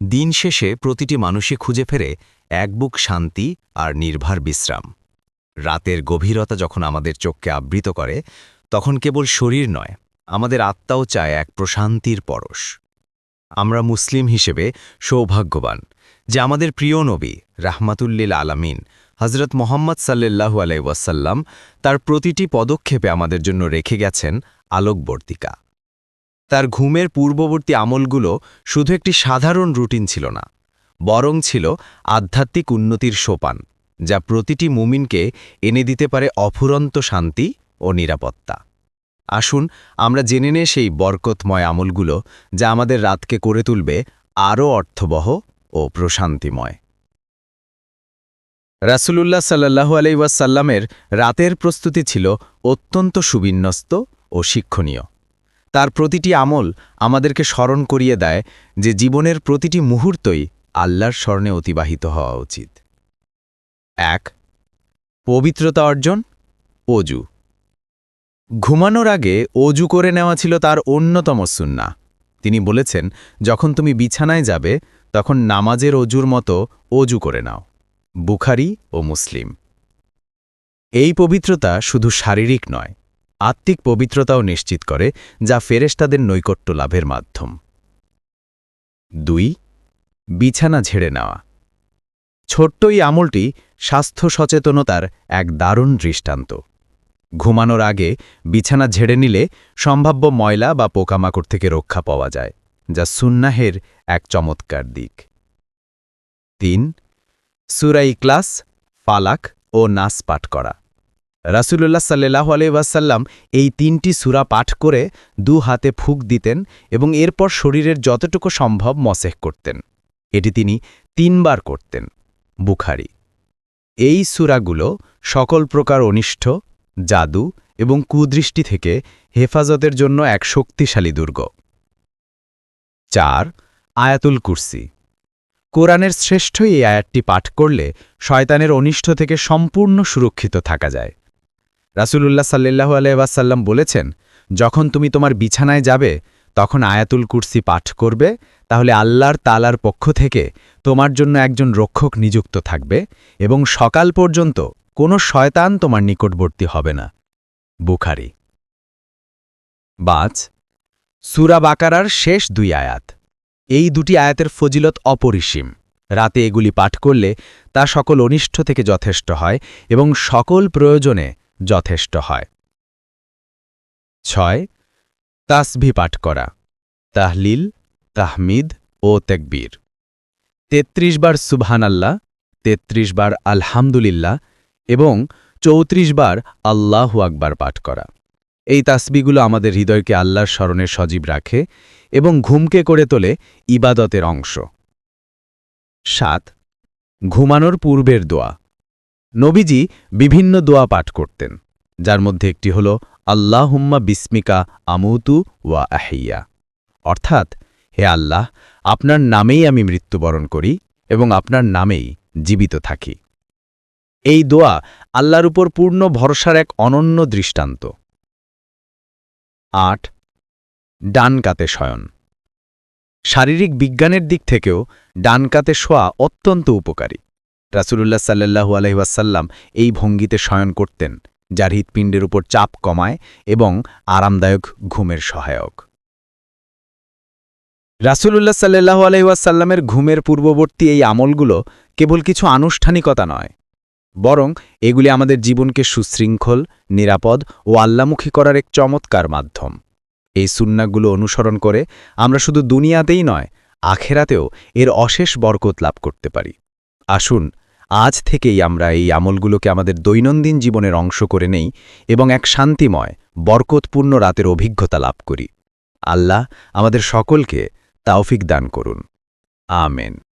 দিন শেষে প্রতিটি মানুষই খুঁজে ফেরে এক বুক শান্তি আর নির্ভার বিশ্রাম। রাতের গভীরতা যখন আমাদের চোখকে আবৃত করে, তখন কেবল শরীর নয়, আমাদের আত্মাও চায় এক প্রশান্তির পরশ। আমরা মুসলিম হিসেবে সৌভাগ্যবান যে আমাদের প্রিয় নবী রাহমাতুল্লিল আলামিন হজরত মোহাম্মদ সাল্লাল্লাহু আলাইসাল্লাম তার প্রতিটি পদক্ষেপে আমাদের জন্য রেখে গেছেন আলোকবর্তিকা। তার ঘুমের পূর্ববর্তী আমলগুলো শুধু একটি সাধারণ রুটিন ছিল না, বরং ছিল আধ্যাত্মিক উন্নতির সোপান, যা প্রতিটি মুমিনকে এনে দিতে পারে অফুরন্ত শান্তি ও নিরাপত্তা। আসুন আমরা জেনে নে সেই বরকতময় আমলগুলো যা আমাদের রাতকে করে তুলবে আরও অর্থবহ ও প্রশান্তিময়। রাসূলুল্লাহ সাল্লাহু আলাইসাল্লামের রাতের প্রস্তুতি ছিল অত্যন্ত সুবিন্যস্ত ও শিক্ষণীয়। তার প্রতিটি আমল আমাদেরকে স্মরণ করিয়ে দেয় যে জীবনের প্রতিটি মুহূর্তই আল্লাহর স্মরণে অতিবাহিত হওয়া উচিত। এক, পবিত্রতা অর্জন, অজু। ঘুমানোর আগে অজু করে নেওয়া ছিল তার অন্যতম সুন্না তিনি বলেছেন, যখন তুমি বিছানায় যাবে, তখন নামাজের অজুর মতো অজু করে নাও, বুখারি ও মুসলিম। এই পবিত্রতা শুধু শারীরিক নয় আত্মিক পবিত্রতাও নিশ্চিত করে, যা ফেরেশতাদের নৈকট্য লাভের মাধ্যম। দুই, বিছানা ঝেড়ে নেওয়া। ছোট্ট এই আমলটি স্বাস্থ্য সচেতনতার এক দারুণ দৃষ্টান্ত। ঘুমানোর আগে বিছানা ঝেড়ে নিলে সম্ভাব্য ময়লা বা পোকামাকড় থেকে রক্ষা পাওয়া যায়, যা সুন্নাহের এক চমৎকার দিক। তিন সুরাই ক্লাস ফালাক ও নাস পাঠ করা। রাসুলুল্লাহ সাল্লাহ আলাইসাল্লাম এই তিনটি সুরা পাঠ করে দু হাতে ফুক দিতেন এবং এরপর শরীরের যতটুকু সম্ভব মসেহ করতেন। এটি তিনি তিনবার করতেন। বুখারি। এই সুরাগুলো সকল প্রকার অনিষ্ঠ জাদু এবং কুদৃষ্টি থেকে হেফাজতের জন্য এক শক্তিশালী দুর্গ। চার, আয়াতুল কুরসি। কোরআনের শ্রেষ্ঠ এই আয়াতটি পাঠ করলে শয়তানের অনিষ্ঠ থেকে সম্পূর্ণ সুরক্ষিত থাকা যায়। রাসূলুল্লাহ সাল্লাহ আলহাসাল্লাম বলেছেন, যখন তুমি তোমার বিছানায় যাবে, তখন আয়াতুল কুরসি পাঠ করবে, তাহলে আল্লাহর তালার পক্ষ থেকে তোমার জন্য একজন রক্ষক নিযুক্ত থাকবে এবং সকাল পর্যন্ত কোনো শয়তান তোমার নিকটবর্তী হবে না। বুখারি। বাজ সুরা বাকারার শেষ দুই আয়াত। এই দুটি আয়াতের ফজিলত অপরিসীম। রাতে এগুলি পাঠ করলে তা সকল অনিষ্ঠ থেকে যথেষ্ট হয় এবং সকল প্রয়োজনে যথেষ্ট হয়। ছয় তাসভি পাঠ করা, তাহলিল, তাহমিদ ও তেকবীর। তেত্রিশ বার সুবহান আল্লাহ তেত্রিশ বার আলহামদুলিল্লাহ এবং চৌত্রিশ বার আল্লাহু আকবার পাঠ করা। এই তাসবিগুলো আমাদের হৃদয়কে আল্লাহর স্মরণে সজীব রাখে এবং ঘুমকে করে তোলে ইবাদতের অংশ। সাত, ঘুমানোর পূর্বের দোয়া। নবীজি বিভিন্ন দোয়া পাঠ করতেন, যার মধ্যে একটি হল, আল্লাহুম্মা বিস্মিকা আমুতু ওয়া আহিয়া অর্থাৎ, হে আল্লাহ, আপনার নামেই আমি মৃত্যুবরণ করি এবং আপনার নামেই জীবিত থাকি। এই দোয়া আল্লাহর উপর পূর্ণ ভরসার এক অনন্য দৃষ্টান্ত। আট, ডান কাতে শয়ন। শারীরিক বিজ্ঞানের দিক থেকেও ডান কাতে শোয়া অত্যন্ত উপকারী। রাসুলুল্লাহ সাল্লাহু আলহিবাসাল্লাম এই ভঙ্গিতে শয়ন করতেন, যার হৃৎপিণ্ডের উপর চাপ কমায় এবং আরামদায়ক ঘুমের সহায়ক। রাসুলুল্লাহ সাল্লাহু আলহিবাসাল্লামের ঘুমের পূর্ববর্তী এই আমলগুলো কেবল কিছু আনুষ্ঠানিকতা নয়, বরং এগুলি আমাদের জীবনকে সুশৃঙ্খল, নিরাপদ ও আল্লামুখী করার এক চমৎকার মাধ্যম। এই সুন্নাগুলো অনুসরণ করে আমরা শুধু দুনিয়াতেই নয়, আখেরাতেও এর অশেষ বরকত লাভ করতে পারি। আসুন আজ থেকেই আমরা এই আমলগুলোকে আমাদের দৈনন্দিন জীবনের অংশ করে নেই এবং এক শান্তিময়, বরকতপূর্ণ রাতের অভিজ্ঞতা লাভ করি। আল্লাহ আমাদের সকলকে তাওফিক দান করুন। আমেন।